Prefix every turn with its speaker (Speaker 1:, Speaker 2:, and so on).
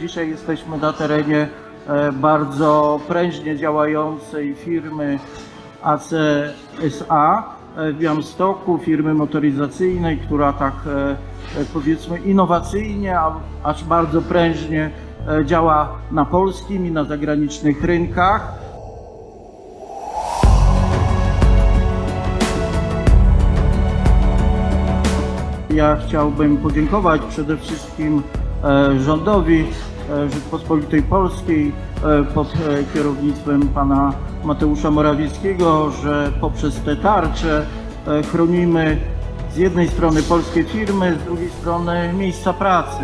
Speaker 1: Dzisiaj jesteśmy na terenie e, bardzo prężnie działającej firmy ACSA e, w Białymstoku, firmy motoryzacyjnej, która tak e, powiedzmy innowacyjnie, aż bardzo prężnie działa na polskim i na zagranicznych rynkach. Ja chciałbym podziękować przede wszystkim rządowi e, Rzeczpospolitej Polskiej e, pod e, kierownictwem pana Mateusza Morawieckiego, że poprzez te tarcze e, chronimy z jednej strony polskie firmy, z drugiej strony miejsca pracy.